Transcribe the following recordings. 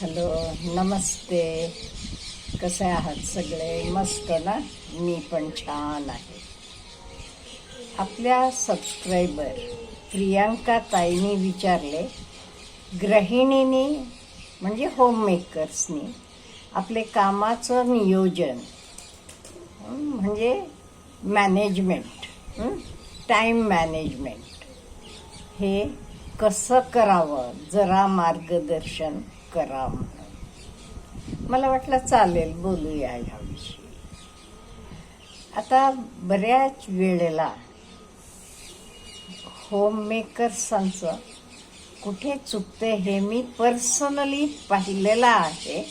Hello नमस्ते. कसे आहात सगळे? मस्त ना? मी पण छान आहे. आपल्या सबस्क्रायबर प्रियांका ताईनी विचारले गृहिणीनी म्हणजे होममेकर्सनी आपले कामाचं नियोजन म्हणजे मॅनेजमेंट टाईम मॅनेजमेंट हे कसं करावं? जरा मार्गदर्शन करा म्हणून मला वाटलं चालेल बोलूया ह्याविषयी आता बऱ्याच वेळेला होममेकर्सांचं कुठे चुकते हे मी पर्सनली पाहिलेलं आहे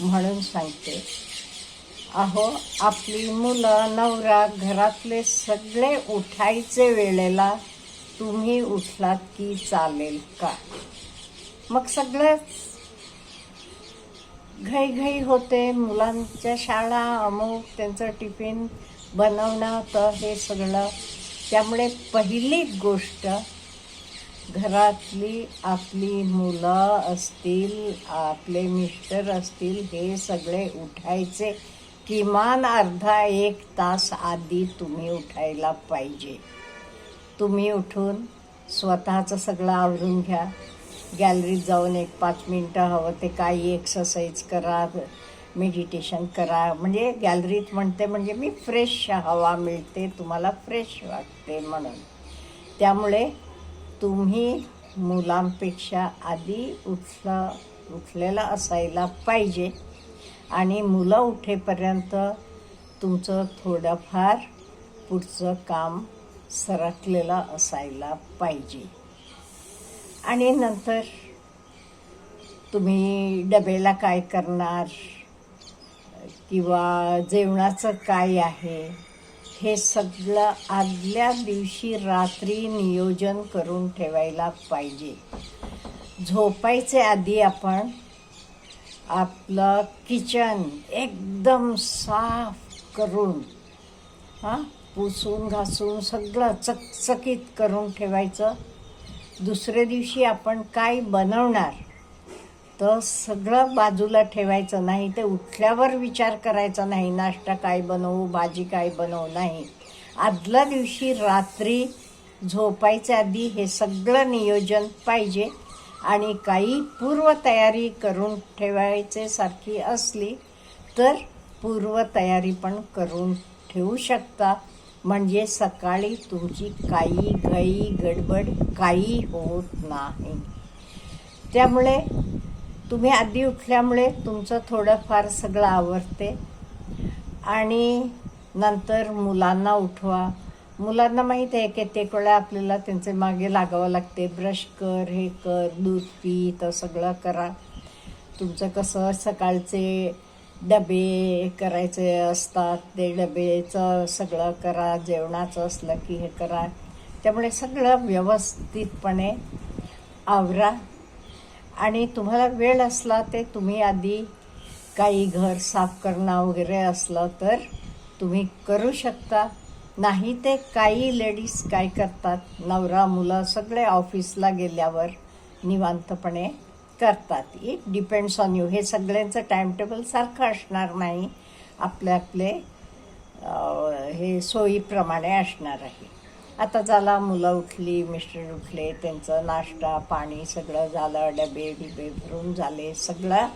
म्हणून सांगते. अहो आपली मुलं नवरा घरातले सगळे उठायचे वेळेला तुम्ही उठलात की चालेल का? मग सगळंच घाई होते. मुलांच्या शाळा अमुक त्यांचं टिफिन बनवणं तर हे सगळं. त्यामुळे पहिली गोष्ट घरातली आपली मुलं असतील आपले मिस्टर असतील हे सगळे उठायचे. किमान अर्धा एक तास आधी तुम्ही उठायला पाहिजे. तुम्ही उठून स्वतःचं सगळं आवरून घ्या. गॅलरीत जाऊन एक पाच मिनटं हवं ते काही एक्सरसाइज करा मेडिटेशन करा. म्हणजे गॅलरीत म्हणते म्हणजे मी फ्रेश हवा मिळते तुम्हाला फ्रेश वाटते म्हणून. त्यामुळे तुम्ही मुलांपेक्षा आधी उठलं उठलेला असायला पाहिजे. आणि मुलं उठेपर्यंत तुमचं थोडंफार पुढचं काम सरकलेलं असायला पाहिजे. आणि नंतर तुम्ही डब्याला काय करणार? किंवा जेवणाचं काय आहे? हे सगळं आदल्या दिवशी रात्री नियोजन करून ठेवायला पाहिजे. झोपायचे आधी आपण आपलं किचन एकदम साफ करून हां पुसून घासून सगळं चकचकीत करून ठेवायचं. दुसऱ्या दिवशी आपण काय बनवणार? तर सगळं बाजूला ठेवायचं नाही ते उठल्यावर विचार करायचा नाही नाश्ता काय बनवू भाजी काय बनवू नाही. आदल्या दिवशी रात्री झोपायच्या आधी हे सगळं नियोजन पाहिजे आणि काही पूर्वतयारी करून ठेवायचे सारखी असली तर पूर्वतयारी पण करून ठेवू शकता. म्हणजे सकाळी तुमची काही घाई गडबड काही होत नाही. त्यामुळे तुम्ही आधी उठल्यामुळे तुमचं थोडंफार सगळं आवडते आणि नंतर मुलांना उठवा. मुलांना माहीत आहे की ते वेळा आपल्याला त्यांचे मागे लागावं लागते. ब्रश कर हे कर दूध पी तर सगळं करा. तुमचं कसं सकाळचे डबे करायचे असतात ते डबेचं सगळं करा जेवणाचं असलं की हे करा. त्यामुळे सगळं व्यवस्थितपणे आवरा. आणि तुम्हाला वेळ असला ते तुम्ही आधी काही घर साफ करणं वगैरे असलं तर तुम्ही करू शकता. नाही ते काही लेडीज काय करतात नवरा मुलं सगळे ऑफिसला गेल्यावर निवांतपणे करतात. इट डिपेंड्स ऑन यू हे सगळ्यांचं टाईमटेबल सारखं असणार नाही. आपले आपले हे सोयीप्रमाणे असणार आहे. आता झाला मुलं उठली मिस्टर उठले त्यांचं नाश्ता पाणी सगळं झालं डबे बिबे भरून झाले सगळं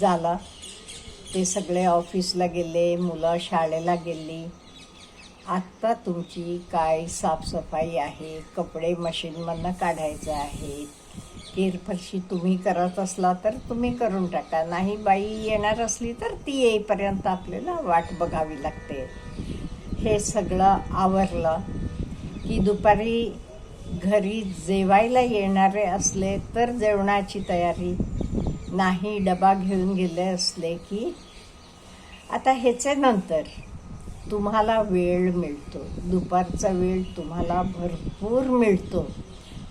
झालं. ते सगळे ऑफिसला गेले मुलं शाळेला गेली. आत्ता तुमची काय साफसफाई आहे? कपडे मशीनमधनं काढायचं आहे केरफरशी तुम्ही करत असला तर तुम्ही करून टाका. नाही बाई येणार असली तर ती येईपर्यंत आपल्याला वाट बघावी लागते. हे सगळं आवरलं की दुपारी घरी जेवायला येणारे असले तर जेवणाची तयारी. नाही डबा घेऊन गेले असले की आता ह्याचे नंतर तुम्हाला वेळ मिळतो. दुपारचा वेळ तुम्हाला भरपूर मिळतो.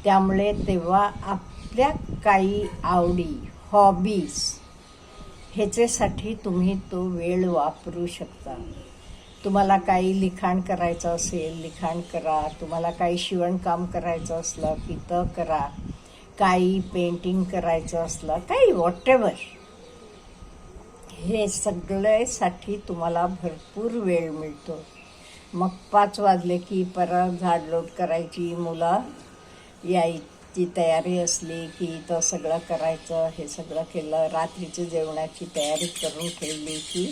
त्यामुळे तेव्हा आपल्या काही आवडी हॉबीज ह्याच्यासाठी तुम्ही तो वेळ वापरू शकता. तुम्हाला काही लिखाण करायचं असेल लिखाण करा. तुम्हाला काही शिवणकाम करायचं असलं की तर करा. काही पेंटिंग करायचं असलं काही वॉटेवर हे सगळ्यासाठी तुम्हाला भरपूर वेळ मिळतो. मग पाच वाजले की परत झाडलोट करायची मुलं यायची तयारी असली की तर सगळं करायचं हे सगळं केलं रात्रीच्या जेवणाची तयारी करून ठेवली की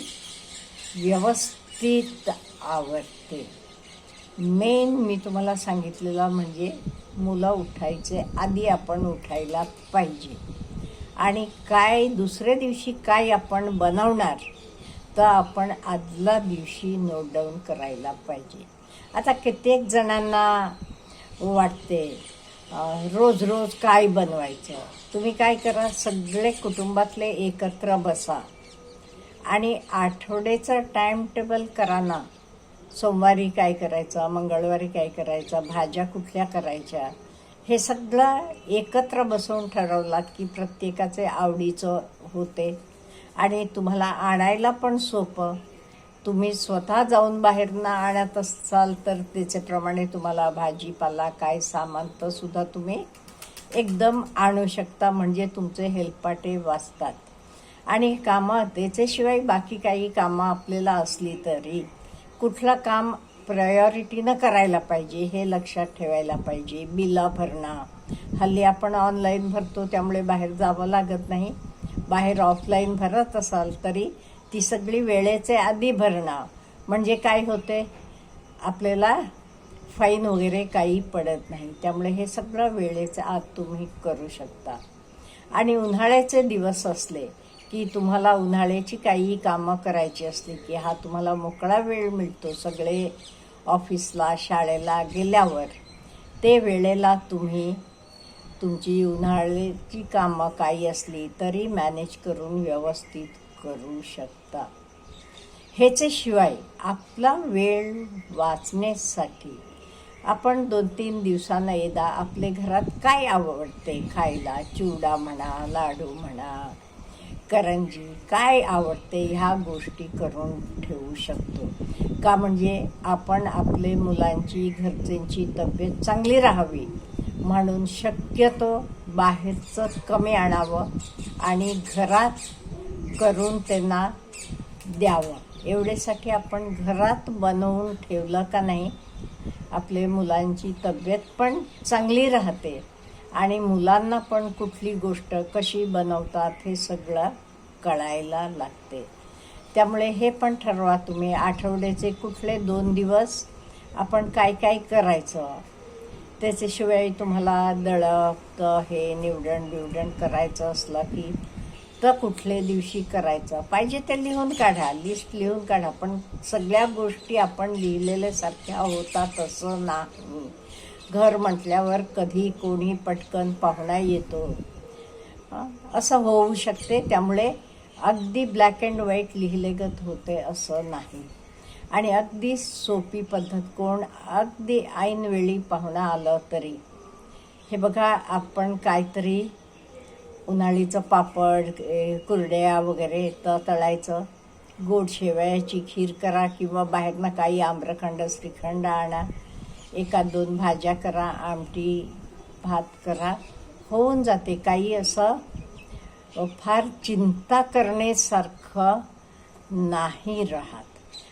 व्यवस्थित आवडते मेन मी तुम्हाला सांगितलेलं म्हणजे मुलं उठायचे आधी आपण उठायला पाहिजे. आणि काय दुसऱ्या दिवशी काय आपण बनवणार तर आपण आदल्या दिवशी नोट डाऊन करायला पाहिजे. आता कित्येक जणांना वाटते रोज रोज काय बनवायचं? तुम्ही काय करा सगळे कुटुंबातले एकत्र बसा. आणि आठवड्याचं टाईम टेबल करा ना. सोमवारी काय करायचं मंगळवारी काय करायचं भाज्या कुठल्या करायच्या? हे सगळं एकत्र बसवून ठरवलात की प्रत्येकाचे आवडीचं होते. आणि तुम्हाला आणायला पण सोपं. तुम्ही स्वतः जाऊन बाहेरनं आणत असाल तर त्याच्याप्रमाणे तुम्हाला भाजीपाला काय सामान तर सुद्धा तुम्ही एकदम आणू शकता म्हणजे तुमचे हेलपाटे वाचतात. आणि कामं त्याच्याशिवाय बाकी काही कामं आपल्याला असली तरी कुठलं काम प्रायोरिटीनं करायला पाहिजे हे लक्षात ठेवायला पाहिजे. बिलं भरणं हल्ली आपण ऑनलाईन भरतो त्यामुळे बाहेर जावं लागत नाही. बाहेर ऑफलाईन भरत असाल तरी ती सगळी वेळेचे आधी भरणं म्हणजे काय होते आपल्याला फाईन वगैरे काही पडत नाही. त्यामुळे हे सगळं वेळेचं आत तुम्ही करू शकता. आणि उन्हाळ्याचे दिवस असले की तुम्हाला उन्हाळ्याची काही कामं करायची असली की हा तुम्हाला मोकळा वेळ मिळतो सगळे ऑफिसला शाळेला गेल्यावर. ते वेळेला तुम्ही तुमची उन्हाळ्याची कामं काही असली तरी मॅनेज करून व्यवस्थित करू शकता. ह्याच्याशिवाय आपला वेळ वाचण्यासाठी आपण दोन तीन दिवसांना एकदा आपले घरात काय आवडते? खायला चिवडा म्हणा लाडू म्हणा करंजी काय आवडते ह्या गोष्टी करून ठेवू शकतो. का म्हणजे आपण आपले मुलांची घरच्यांची तब्येत चांगली राहावी म्हणून शक्यतो बाहेरचं कमी आणावं आणि घरात करून त्यांना द्यावं. एवढ्यासाठी आपण घरात बनवून ठेवलं का नाही आपले मुलांची तब्येत पण चांगली राहते आणि मुलांना पण कुठली गोष्ट कशी बनवतात हे सगळं कळायला लागते. त्यामुळे हे पण ठरवा तुम्ही आठवड्याचे कुठले दोन दिवस आपण काय काय करायचं त्याच्याशिवाय तुम्हाला दळप हे निवडण बिवडण करायचं असलं की तर कुठल्या दिवशी करायचं? पाहिजे ते लिहून काढा लिस्ट लिहून काढा पण सगळ्या गोष्टी आपण लिहिलेल्यासारख्या होतात असं नाही. घर म्हटल्यावर कधी कोणी पटकन पाहुणा येतो. असं होऊ शकते त्यामुळे अगदी ब्लॅक अँड व्हाईट लिहिलेगत होते असं नाही. आणि अगदी सोपी पद्धत कोण? अगदी ऐनवेळी पाहुणा आलं तरी. हे बघा आपण काहीतरी उन्हाळीचं पापड कुरड्या वगैरे येतं तळायचं. गोड शेवयाची खीर करा किंवा बाहेरनं काही आम्रखंड श्रीखंड आणा. एका दोन भाज्या करा आमटी भात करा. होऊन जाते. काही असं फार चिंता करण्यासारखं नाही राहत.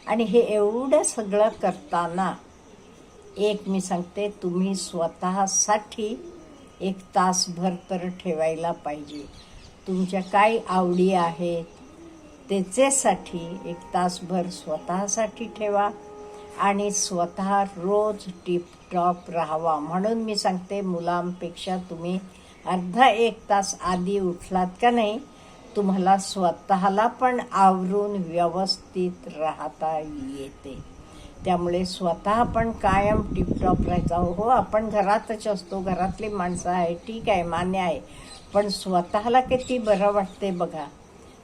आणि हे एवढं सगळं करताना एक मी सांगते तुम्ही स्वतःसाठी एक तासभर तर ठेवायला पाहिजे. तुमच्या काय आवडी आहेत त्याच्यासाठी एक तासभर स्वतःसाठी ठेवा आणि स्वतः रोज टिपटॉप राहावा. म्हणून मी सांगते मुलांपेक्षा तुम्ही अर्धा एक तास आधी उठलात का नाही तुम्हाला स्वतःला पण आवरून व्यवस्थित राहता येते. त्यामुळे स्वतः आपण कायम टिपटॉप राहायचा हो आपण घरातच असतो. घरातली माणसं आहे. ठीक आहे मान्य आहे. पण स्वतःला किती बरं वाटते बघा.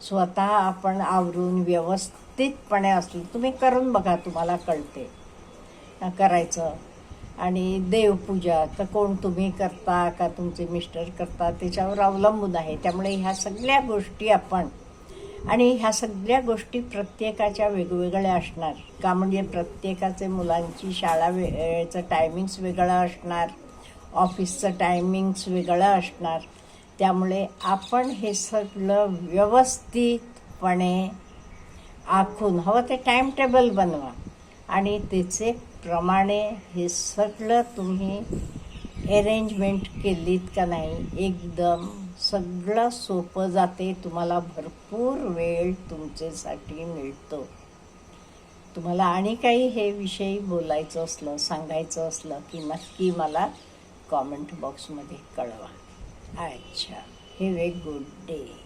स्वतः आपण आवरून व्यवस्थितपणे असलो तुम्ही करून बघा तुम्हाला कळते. करायचं. आणि देवपूजा तर कोण तुम्ही करता का तुमचे मिस्टर करता त्याच्यावर अवलंबून आहे. त्यामुळे ह्या सगळ्या गोष्टी आपण आणि ह्या सगळ्या गोष्टी प्रत्येकाच्या वेगवेगळ्या असणार. का म्हणजे प्रत्येकाचे मुलांची शाळा वेळेचं टायमिंग्स वेगळं असणार. ऑफिसचं टायमिंग्स वेगळं असणार. त्यामुळे आपण हे सगळं व्यवस्थितपणे आखून हवं ते टाईमटेबल बनवा. आणि त्याचे प्रमाणे हे सगळं तुम्ही अरेंजमेंट केलीत का नाही? एकदम सगळं सोपं जाते. तुम्हाला भरपूर वेळ तुमच्यासाठी मिळतो. तुम्हाला आणि काही हे विषयी बोलायचं असलं सांगायचं असलं की नक्की मला कॉमेंट बॉक्समध्ये कळवा. अच्छा हे वे गुड डे.